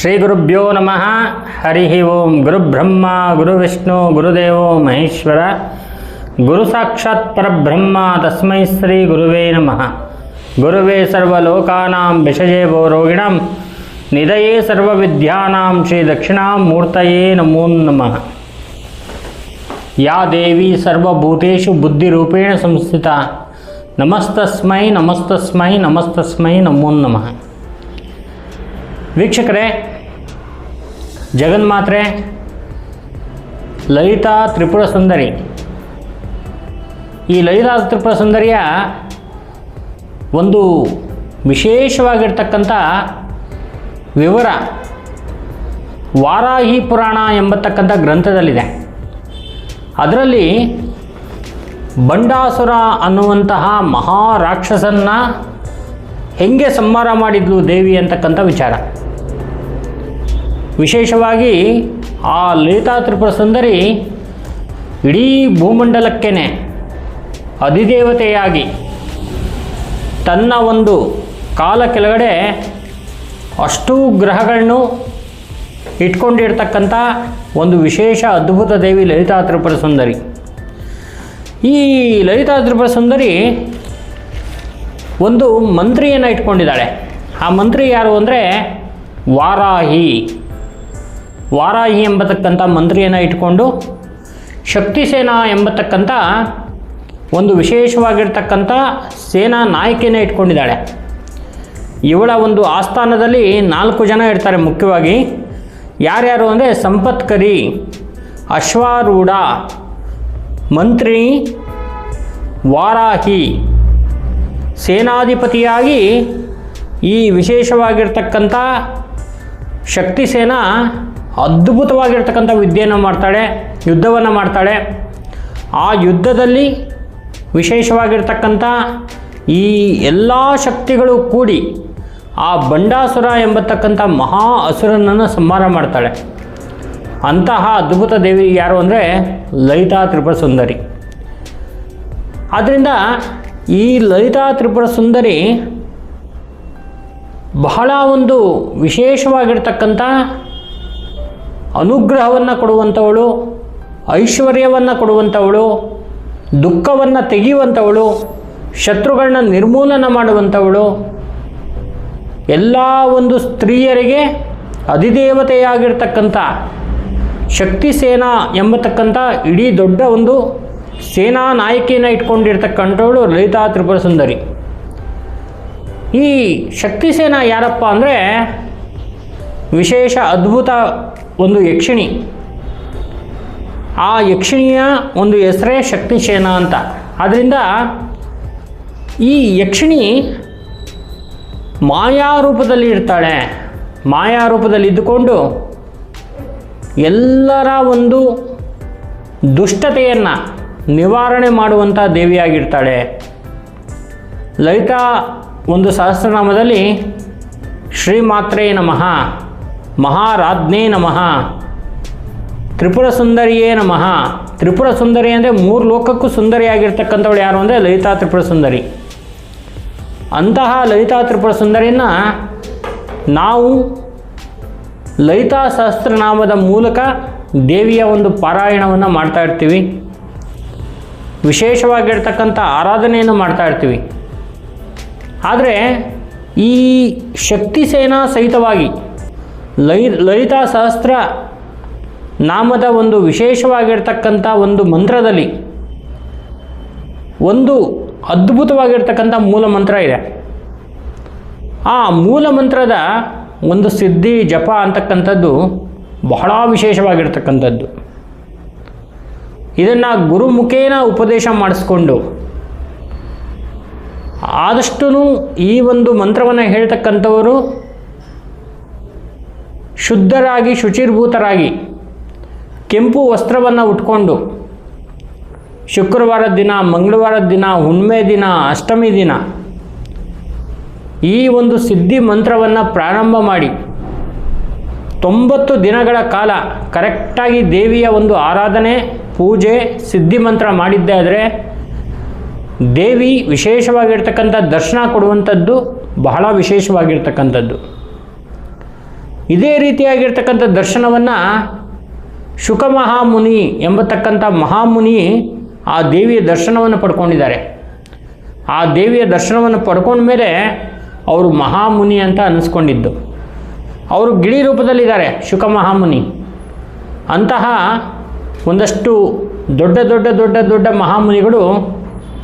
ಶ್ರೀ ಗುರುಭ್ಯೋ ನಮಃ ಹರಿ ಓಂ ಗುರುಬ್ರಹ್ಮ ಗುರುವಿಷ್ಣು ಗುರುದೇವೋ ಮಹೇಶ್ವರ ಗುರು ಸಾಕ್ಷಾತ್ ಪರಬ್ರಹ್ಮ ತಸ್ಮೈ ಶ್ರೀ ಗುರುವೇ ನಮಃ ಗುರುವೇ ಸರ್ವಲೋಕಾನಾಂ ವಿಷಯೇವೋ ರೋಗಿಣಾಂ ನಿಧಯೇ ಸರ್ವವಿದ್ಯಾನಾಂ ಶ್ರೀ ದಕ್ಷಿಣಾಮೂರ್ತಯೇ ನಮೋ ನಮಃ ಯಾ ದೇವಿ ಸರ್ವಭೂತೇಷು ಬುದ್ಧಿರೂಪೇಣ ಸಂಸ್ಥಿತ ನಮಸ್ತಸ್ಮೈ ನಮಸ್ತಸ್ಮೈ ನಮಸ್ತಸ್ಮೈ ನಮೋ ನಮಃ ವೀಕ್ಷಕರೇ ಜಗನ್ಮಾತ್ರೆ ಲಲಿತಾ ತ್ರಿಪುರ ಸುಂದರಿ. ಈ ಲಲಿತಾ ತ್ರಿಪುರ ಸುಂದರಿಯ ಒಂದು ವಿಶೇಷವಾಗಿರ್ತಕ್ಕಂಥ ವಿವರ ವಾರಾಹಿ ಪುರಾಣ ಎಂಬತಕ್ಕಂಥ ಗ್ರಂಥದಲ್ಲಿದೆ. ಅದರಲ್ಲಿ ಬಂಡಾಸುರ ಅನ್ನುವಂತಹ ಮಹಾರಾಕ್ಷಸನ್ನ ಹೆಂಗೆ ಸಂಹಾರ ಮಾಡಿದ್ಲು ದೇವಿ ಅಂತಕ್ಕಂಥ ವಿಚಾರ. ವಿಶೇಷವಾಗಿ ಆ ಲಲಿತಾ ತ್ರಿಪುರ ಸುಂದರಿ ಇಡೀ ಭೂಮಂಡಲಕ್ಕೇನೆ ಅಧಿದೇವತೆಯಾಗಿ ತನ್ನ ಒಂದು ಕಾಲ ಕೆಳಗಡೆ ಅಷ್ಟೂ ಗ್ರಹಗಳನ್ನು ಇಟ್ಕೊಂಡಿರ್ತಕ್ಕಂಥ ಒಂದು ವಿಶೇಷ ಅದ್ಭುತ ದೇವಿ ಲಲಿತಾ ತ್ರಿಪುರ ಸುಂದರಿ. ಈ ಲಲಿತಾ ತ್ರಿಪುರ ಸುಂದರಿ ಒಂದು ಮಂತ್ರಿಯನ್ನು ಇಟ್ಕೊಂಡಿದ್ದಾಳೆ. ಆ ಮಂತ್ರಿ ಯಾರು ಅಂದರೆ ವಾರಾಹಿ. ವಾರಾಹಿ ಎಂಬತಕ್ಕಂಥ ಮಂತ್ರಿಯನ್ನು ಇಟ್ಕೊಂಡು ಶಕ್ತಿಸೇನಾ ಎಂಬತಕ್ಕಂಥ ಒಂದು ವಿಶೇಷವಾಗಿರ್ತಕ್ಕಂಥ ಸೇನಾ ನಾಯಕಿಯನ್ನು ಇಟ್ಕೊಂಡಿದ್ದಾಳೆ. ಇವಳ ಒಂದು ಆಸ್ಥಾನದಲ್ಲಿ ನಾಲ್ಕು ಜನ ಇರ್ತಾರೆ ಮುಖ್ಯವಾಗಿ. ಯಾರ್ಯಾರು ಅಂದರೆ ಸಂಪತ್ಕರಿ ಅಶ್ವಾರೂಢ, ಮಂತ್ರಿ, ವಾರಾಹಿ, ಸೇನಾಧಿಪತಿಯಾಗಿ ಈ ವಿಶೇಷವಾಗಿರ್ತಕ್ಕಂಥ ಶಕ್ತಿ ಸೇನಾ ಅದ್ಭುತವಾಗಿರ್ತಕ್ಕಂಥ ವಿದ್ಯೆಯನ್ನು ಮಾಡ್ತಾಳೆ, ಯುದ್ಧವನ್ನು ಮಾಡ್ತಾಳೆ. ಆ ಯುದ್ಧದಲ್ಲಿ ವಿಶೇಷವಾಗಿರ್ತಕ್ಕಂಥ ಈ ಎಲ್ಲ ಶಕ್ತಿಗಳು ಕೂಡಿ ಆ ಬಂಡಾಸುರ ಎಂಬತಕ್ಕಂಥ ಮಹಾ ಅಸುರನನ್ನು ಸಂಹಾರ ಮಾಡ್ತಾಳೆ. ಅಂತಹ ಅದ್ಭುತ ದೇವಿ ಯಾರು ಅಂದರೆ ಲಲಿತಾ ತ್ರಿಪುರ ಸುಂದರಿ ಆದ್ದರಿಂದ ಈ ಲಲಿತಾ ತ್ರಿಪುರ ಸುಂದರಿ ಬಹಳ ಒಂದು ವಿಶೇಷವಾಗಿರ್ತಕ್ಕಂಥ ಅನುಗ್ರಹವನ್ನು ಕೊಡುವಂಥವಳು ಐಶ್ವರ್ಯವನ್ನು ಕೊಡುವಂಥವಳು ದುಃಖವನ್ನು ತೆಗೆಯುವಂಥವಳು ಶತ್ರುಗಳನ್ನ ನಿರ್ಮೂಲನ ಮಾಡುವಂಥವಳು ಎಲ್ಲ ಒಂದು ಸ್ತ್ರೀಯರಿಗೆ ಅಧಿದೇವತೆಯಾಗಿರ್ತಕ್ಕಂಥ ಶಕ್ತಿ ಸೇನಾ ಎಂಬತಕ್ಕಂಥ ಇಡೀ ದೊಡ್ಡ ಒಂದು ಸೇನಾ ನಾಯಕಿಯನ್ನು ಇಟ್ಕೊಂಡಿರ್ತಕ್ಕಂಥವಳು ಲಲಿತಾ ತ್ರಿಪುರ ಸುಂದರಿ ಈ ಶಕ್ತಿ ಸೇನಾ ಯಾರಪ್ಪ ಅಂದರೆ ವಿಶೇಷ ಅದ್ಭುತ ಒಂದು ಯಕ್ಷಿಣಿ. ಆ ಯಕ್ಷಿಣಿಯ ಒಂದು ಹೆಸರೇ ಶಕ್ತಿ ಸೇನಾ ಅಂತ. ಆದ್ದರಿಂದ ಈ ಯಕ್ಷಿಣಿ ಮಾಯಾ ರೂಪದಲ್ಲಿ ಇರ್ತಾಳೆ. ಮಾಯಾ ರೂಪದಲ್ಲಿ ಇದ್ದುಕೊಂಡು ಎಲ್ಲರ ಒಂದು ದುಷ್ಟತೆಯನ್ನು ನಿವಾರಣೆ ಮಾಡುವಂಥ ದೇವಿಯಾಗಿರ್ತಾಳೆ. ಲಲಿತಾ ಒಂದು ಸಹಸ್ರನಾಮದಲ್ಲಿ ಶ್ರೀಮಾತ್ರೇ ನಮಃ. ಮಹಾರಾಜ್ಞೇ ನಮಃ. ತ್ರಿಪುರ ಸುಂದರಿಯೇ ನಮಃ. ತ್ರಿಪುರ ಸುಂದರಿ ಅಂದರೆ ಮೂರು ಲೋಕಕ್ಕೂ ಸುಂದರಿಯಾಗಿರ್ತಕ್ಕಂಥವಳು ಯಾರು ಅಂದರೆ ಲಲಿತಾ ತ್ರಿಪುರ ಸುಂದರಿ ಅಂತಹ ಲಲಿತಾ ತ್ರಿಪುರ ಸುಂದರಿಯನ್ನು ನಾವು ಲಲಿತಾ ಸಹಸ್ರನಾಮದ ಮೂಲಕ ದೇವಿಯ ಒಂದು ಪಾರಾಯಣವನ್ನು ಮಾಡ್ತಾ ಇರ್ತೀವಿ. ವಿಶೇಷವಾಗಿರ್ತಕ್ಕಂಥ ಆರಾಧನೆಯನ್ನು ಮಾಡ್ತಾ ಇರ್ತೀವಿ. ಆದರೆ ಈ ಶಕ್ತಿ ಸೇನಾ ಸಹಿತವಾಗಿ ಲೈ ಲಲಿತಾ ಸಹಸ್ರ ನಾಮದ ಒಂದು ವಿಶೇಷವಾಗಿರ್ತಕ್ಕಂಥ ಒಂದು ಮಂತ್ರದಲ್ಲಿ ಒಂದು ಅದ್ಭುತವಾಗಿರ್ತಕ್ಕಂಥ ಮೂಲ ಮಂತ್ರ ಇದೆ. ಆ ಮೂಲ ಮಂತ್ರದ ಒಂದು ಸಿದ್ಧಿ, ಜಪ ಅಂತಕ್ಕಂಥದ್ದು ಬಹಳ ವಿಶೇಷವಾಗಿರ್ತಕ್ಕಂಥದ್ದು. ಇದನ್ನು ಗುರುಮುಖೇನ ಉಪದೇಶ ಮಾಡಿಸ್ಕೊಂಡು ಆದಷ್ಟು ಈ ಒಂದು ಮಂತ್ರವನ್ನು ಹೇಳ್ತಕ್ಕಂಥವರು ಶುದ್ಧರಾಗಿ, ಶುಚಿರ್ಭೂತರಾಗಿ ಕೆಂಪು ವಸ್ತ್ರವನ್ನು ಉಟ್ಕೊಂಡು ಶುಕ್ರವಾರದ ದಿನ ಮಂಗಳವಾರದ ದಿನ, ಹುಣ್ಮೆ ದಿನ, ಅಷ್ಟಮಿ ದಿನ ಈ ಒಂದು ಸಿದ್ಧಿ ಮಂತ್ರವನ್ನು ಪ್ರಾರಂಭ ಮಾಡಿ ತೊಂಬತ್ತು ದಿನಗಳ ಕಾಲ ಕರೆಕ್ಟಾಗಿ ದೇವಿಯ ಒಂದು ಆರಾಧನೆ, ಪೂಜೆ, ಸಿದ್ಧಿ ಮಂತ್ರ ಮಾಡಿದ್ದೇ ಆದರೆ ದೇವಿ ವಿಶೇಷವಾಗಿರ್ತಕ್ಕಂಥ ದರ್ಶನ ಕೊಡುವಂಥದ್ದು ಬಹಳ ವಿಶೇಷವಾಗಿರ್ತಕ್ಕಂಥದ್ದು. ಇದೇ ರೀತಿಯಾಗಿರ್ತಕ್ಕಂಥ ದರ್ಶನವನ್ನು ಶುಕಮಹಾಮುನಿ ಎಂಬತಕ್ಕಂಥ ಮಹಾಮುನಿ ಆ ದೇವಿಯ ದರ್ಶನವನ್ನು ಪಡ್ಕೊಂಡಿದ್ದಾರೆ. ಆ ದೇವಿಯ ದರ್ಶನವನ್ನು ಪಡ್ಕೊಂಡ ಮೇಲೆ ಅವರು ಮಹಾಮುನಿ ಅಂತ ಅನ್ನಿಸ್ಕೊಂಡಿದ್ದು ಅವರು ಗಿಳಿ ರೂಪದಲ್ಲಿದ್ದಾರೆ ಶುಕ ಮಹಾಮುನಿ ಅಂತಹ ಒಂದಷ್ಟು ದೊಡ್ಡ ದೊಡ್ಡ ದೊಡ್ಡ ದೊಡ್ಡ ಮಹಾಮುನಿಗಳು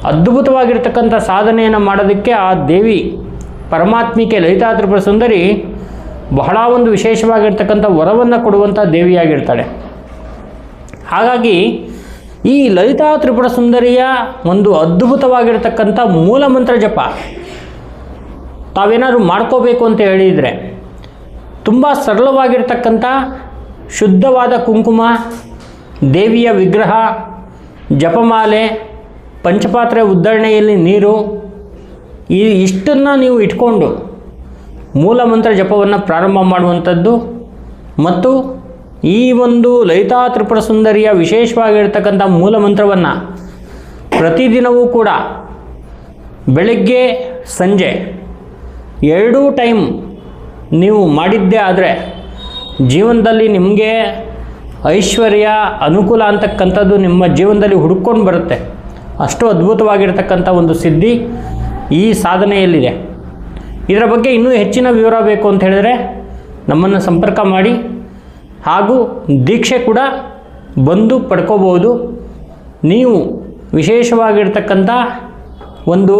ಅದ್ಭುತವಾಗಿರ್ತಕ್ಕಂಥ ಸಾಧನೆಯನ್ನು ಮಾಡೋದಕ್ಕೆ ಆ ದೇವಿ ಪರಮಾತ್ಮಿಕೆ ಲಲಿತಾತ್ರಿಪುರ ಸುಂದರಿ ಬಹಳ ಒಂದು ವಿಶೇಷವಾಗಿರ್ತಕ್ಕಂಥ ವರವನ್ನು ಕೊಡುವಂಥ ದೇವಿಯಾಗಿರ್ತಾಳೆ. ಹಾಗಾಗಿ ಈ ಲಲಿತಾ ತ್ರಿಪುರ ಸುಂದರಿಯ ಒಂದು ಅದ್ಭುತವಾಗಿರ್ತಕ್ಕಂಥ ಮೂಲ ಮಂತ್ರ ಜಪ ತಾವೇನಾದ್ರು ಮಾಡ್ಕೋಬೇಕು ಅಂತ ಹೇಳಿದರೆ ತುಂಬ ಸರಳವಾಗಿರ್ತಕ್ಕಂಥ ಶುದ್ಧವಾದ ಕುಂಕುಮ, ದೇವಿಯ ವಿಗ್ರಹ, ಜಪಮಾಲೆ, ಪಂಚಪಾತ್ರೆ ಉದ್ದರಣೆಯಲ್ಲಿ ನೀರು, ಈ ಇಷ್ಟನ್ನು ನೀವು ಇಟ್ಕೊಂಡು ಮೂಲ ಮಂತ್ರ ಜಪವನ್ನು ಪ್ರಾರಂಭ ಮಾಡುವಂಥದ್ದು. ಮತ್ತು ಈ ಒಂದು ಲಲಿತಾ ತ್ರಿಪುರ ಸುಂದರಿಯ ವಿಶೇಷವಾಗಿರ್ತಕ್ಕಂಥ ಮೂಲ ಮಂತ್ರವನ್ನು ಪ್ರತಿದಿನವೂ ಕೂಡ ಬೆಳಗ್ಗೆ, ಸಂಜೆ ಎರಡೂ ಟೈಮ್ ನೀವು ಮಾಡಿದ್ದೇ ಆದರೆ ಜೀವನದಲ್ಲಿ ನಿಮಗೆ ಐಶ್ವರ್ಯ, ಅನುಕೂಲ ಅಂತಕ್ಕಂಥದ್ದು ನಿಮ್ಮ ಜೀವನದಲ್ಲಿ ಹುಡುಕೊಂಡು ಬರುತ್ತೆ. ಅಷ್ಟು ಅದ್ಭುತವಾಗಿರ್ತಕ್ಕಂಥ ಒಂದು ಸಿದ್ಧಿ ಈ ಸಾಧನೆಯಲ್ಲಿದೆ. ಇದರ ಬಗ್ಗೆ ಇನ್ನೂ ಹೆಚ್ಚಿನ ವಿವರ ಬೇಕು ಅಂತ ಹೇಳಿದರೆ ನಮ್ಮನ್ನು ಸಂಪರ್ಕ ಮಾಡಿ ಹಾಗೂ ದೀಕ್ಷೆ ಕೂಡ ಬಂದು ಪಡ್ಕೋಬೋದು ನೀವು ವಿಶೇಷವಾಗಿರ್ತಕ್ಕಂಥ ಒಂದು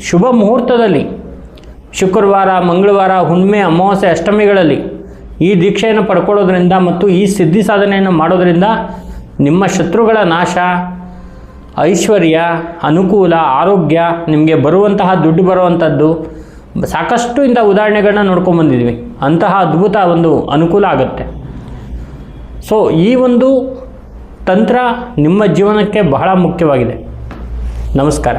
ಶುಭ ಮುಹೂರ್ತದಲ್ಲಿ ಶುಕ್ರವಾರ, ಮಂಗಳವಾರ, ಹುಣ್ಣಿಮೆ, ಅಮಾವಾಸ್ಯೆ, ಅಷ್ಟಮಿಗಳಲ್ಲಿ ಈ ದೀಕ್ಷೆಯನ್ನು ಪಡ್ಕೊಳ್ಳೋದ್ರಿಂದ ಮತ್ತು ಈ ಸಿದ್ಧಿ ಸಾಧನೆಯನ್ನು ಮಾಡೋದರಿಂದ ನಿಮ್ಮ ಶತ್ರುಗಳ ನಾಶ, ಐಶ್ವರ್ಯ, ಅನುಕೂಲ, ಆರೋಗ್ಯ ನಿಮಗೆ ಬರುವಂತಹ ದುಡ್ಡು ಬರುವಂಥದ್ದು ಸಾಕಷ್ಟು ಇಂಥ ಉದಾಹರಣೆಗಳನ್ನ ನೋಡ್ಕೊಂಬಂದಿದ್ವಿ ಅಂತಹ ಅದ್ಭುತ ಒಂದು ಅನುಕೂಲ ಆಗುತ್ತೆ. ಸೊ ಈ ಒಂದು ತಂತ್ರ ನಿಮ್ಮ ಜೀವನಕ್ಕೆ ಬಹಳ ಮುಖ್ಯವಾಗಿದೆ. ನಮಸ್ಕಾರ.